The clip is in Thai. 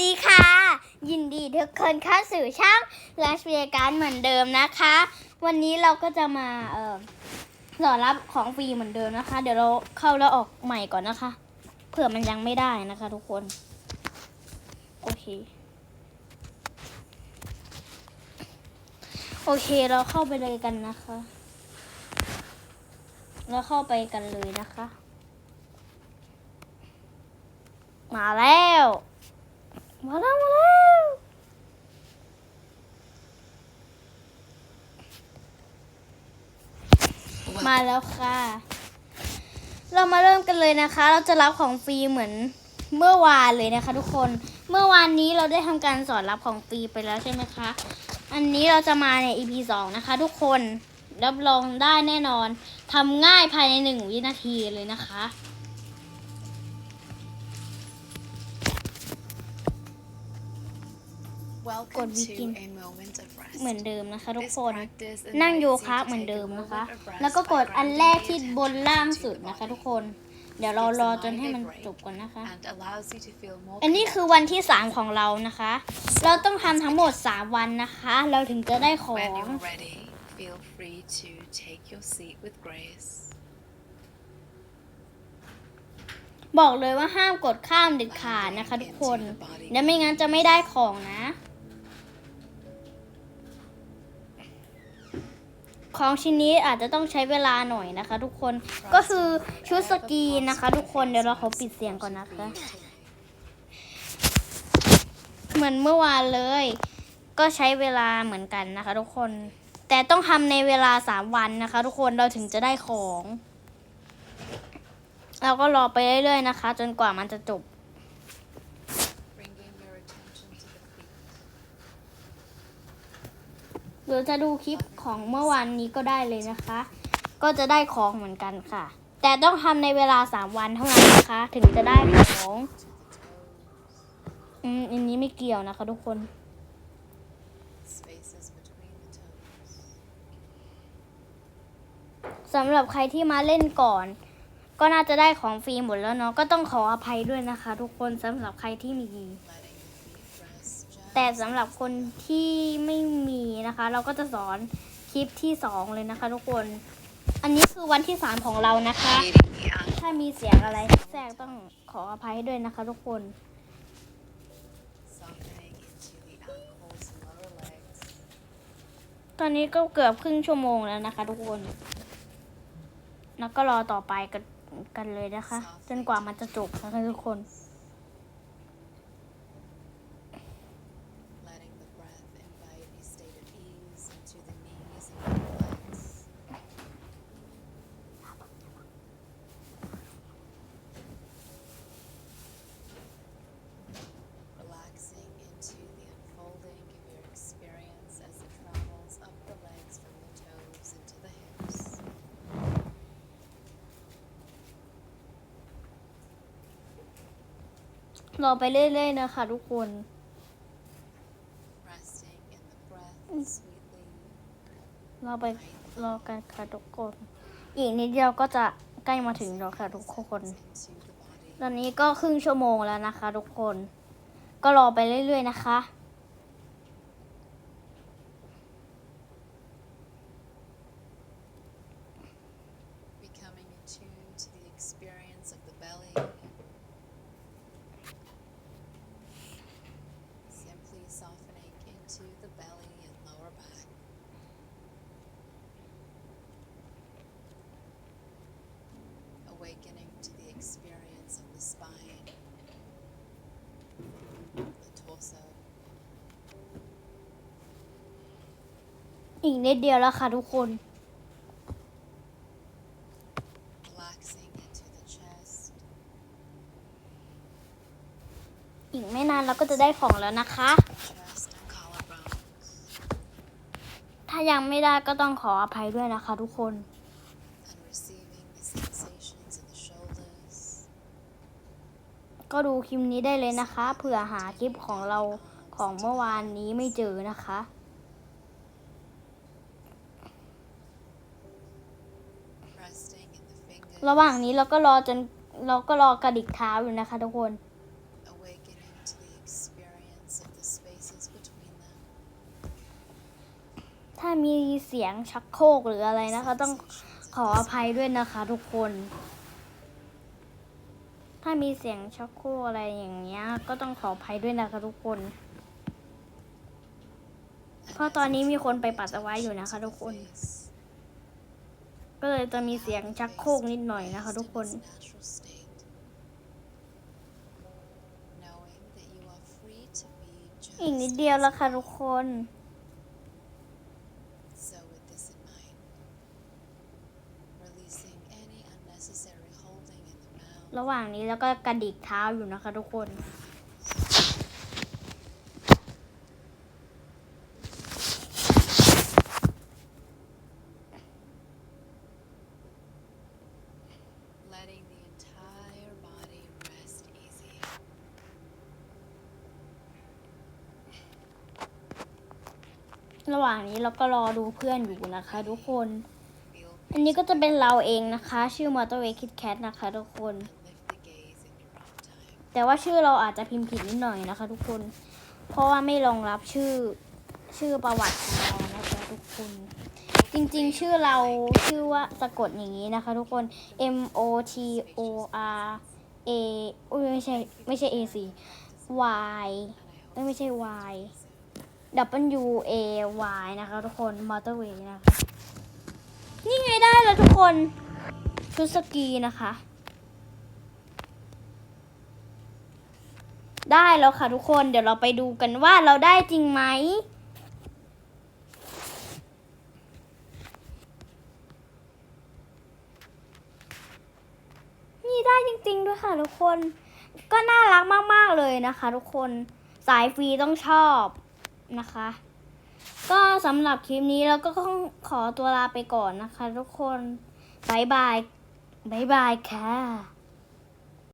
ดีค่ะ ยินดีทุกคนเข้าสู่ช่องลาสเวียการเหมือนเดิมนะคะ วันนี้เราก็จะมาเออสอนรับของฟรีเหมือนเดิมนะคะ เดี๋ยวเราเข้าแล้วออกใหม่ก่อนนะคะ เผื่อมันยังไม่ได้นะคะ ทุกคน โอเค โอเคเราเข้าไปเลยกันนะคะ เราเข้าไปกันเลยนะคะ มาแล้ว มาแล้วมาแล้วมาแล้วค่ะ เรามาเริ่มกันเลยนะคะ เราจะรับของฟรีเหมือนเมื่อวานเลยนะคะ ทุกคน เมื่อวานนี้เราได้ทำการสอนรับของฟรีไปแล้วใช่ไหมคะ อันนี้เราจะมาใน EP 2นะคะ ทุกคน รับรองได้แน่นอนทำง่ายภายในหนึ่งวินาทีเลยนะคะ Welcome to begin a moment of rest. เหมือนเดิมนะคะทุก This คน practice นั่ง invites โย you คะ to เหมือน take เดิ a มนะคะ moment of rest แล้วก็กด by อัน grounding แรกที่ your บนล่างสุด attention to นะคะ the ทุก body คน เดี๋ยวเรารอจนให้มัน Gives the mind a break จบก่อนนะคะ and allows you to feel more อันนี้คือวันที่ 3 ของเรานะคะ เราต้องทำทั้งหมด 3 วันนะคะ เราถึงจะได้ขอ When ง you're ready, feel free to take your seat with grace. บอกเลยว่าห้ามกดข้ามเด็ดขาดนะคะทุกคน และไม่งั้นจะไม่ได้ของนะ ของชิ้นนี้อาจจะต้องใช้เวลาหน่อยนะคะ ทุกคนก็คือชุดสกีนนะคะ ทุกคนเดี๋ยวเราขอปิดเสียงก่อนนะคะ เหมือนเมื่อวานเลย ก็ใช้เวลาเหมือนกันนะคะ ทุกคน แต่ต้องทำในเวลาสามวันนะคะ ทุกคนเราถึงจะได้ของ เราก็รอไปเรื่อยๆนะคะ จนกว่ามันจะจบ Bringing your attention to the feet. ห รือจะดูคลิปของเมื่อวานนี้ก็ได้เลยนะคะ ก็จะได้ของเหมือนกันค่ะ แต่ต้องทำในเวลาสามวันเท่านั้นนะคะ ถึงจะได้ของอืมอันนี้ไม่เกี่ยวนะคะทุกคน Spaces between the toes. สำหรับใครที่มาเล่นก่อน ก็น่าจะได้ของฟรีหมดแล้วเนาะก็ต้องขออภัยด้วยนะคะ ทุกคนสำหรับใครที่มี แต่สำหรับคนที่ไม่มีนะคะ เราก็จะสอนคลิปที่สองเลยนะคะ ทุกคน อันนี้คือวันที่สามของเรานะคะ ถ้ามีเสียงอะไรแทรกต้องขออภัยด้วยนะคะ ทุกคน ตอนนี้ก็เกือบครึ่งชั่วโมงแล้วนะคะ ทุกคน แล้วก็รอต่อไปกันกันเลยนะคะ จนกว่ามันจะจบนะคะทุกคน รอไปเรื่อยๆนะคะทุกคน Resting in the breath sweetly. รอไปรอกันค่ะทุกคน อีกนิดเดียวก็จะใกล้มาถึงแล้วค่ะทุกคน Into the body. ตอนนี้ก็ครึ่งชั่วโมงแล้วนะคะ ทุกคน ก็รอไปเรื่อยๆนะคะ อีกนิดเดียวแล้วค่ะทุกคน อีกไม่นานเราก็จะได้ของแล้วนะคะ ถ้ายังไม่ได้ก็ต้องขออภัยด้วยนะคะทุกคนก็ดูคลิปนี้ได้เลยนะคะ เผื่อหาคลิปของเราของเมื่อวานนี้ไม่เจอนะคะ ระหว่างนี้เราก็รอจนเราก็รอกระดิกเท้าอยู่นะคะทุกคน ถ้ามีเสียงชักโครกหรืออะไรนะคะ ต้องขออภัยด้วยนะคะทุกคน ถ้ามีเสียงชักโครกอะไรอย่างเงี้ย ก็ต้องขออภัยด้วยนะคะทุกคน เพราะตอนนี้มีคนไปปัสสาวะอยู่นะคะทุกคน ก็เลยจะมีเสียงชักโครกนิดหน่อยนะคะทุกคนอีกนิดเดียวแล้วค่ะทุกคนระหว่างนี้แล้วก็กระดิกเท้าอยู่นะคะทุกคน ระหว่างนี้เราก็รอดูเพื่อนอยู่นะคะทุกคน อันนี้ก็จะเป็นเราเองนะคะ ชื่อ Motorway Kit Kat นะคะทุกคน แต่ว่าชื่อเราอาจจะพิมพ์ผิดนิดหน่อยนะคะ ทุกคน เพราะว่าไม่รองรับชื่อชื่อประวัติของเรานะคะทุกคน จริงๆ ชื่อเราชื่อว่าสะกดอย่างนี้นะคะ ทุกคน M O T O R A อุ้ยไม่ใช่ไม่ใช่ A สิ Y ไม่ใช่ Y W A Y นะคะทุกคน Motorway นะคะนี่ไงได้แล้วทุกคนชุดสกีนะคะ ได้แล้วค่ะทุกคนเดี๋ยวเราไปดูกันว่าเราได้จริงไหมนี่ได้จริง ๆ ด้วยค่ะทุกคน ก็น่ารักมาก ๆ เลยนะคะ ทุกคนสายฟรีต้องชอบ นะคะ ก็สำหรับคลิปนี้เราก็ต้องขอตัวลาไปก่อนนะคะ ทุกคนบายบายบายบายค่ะ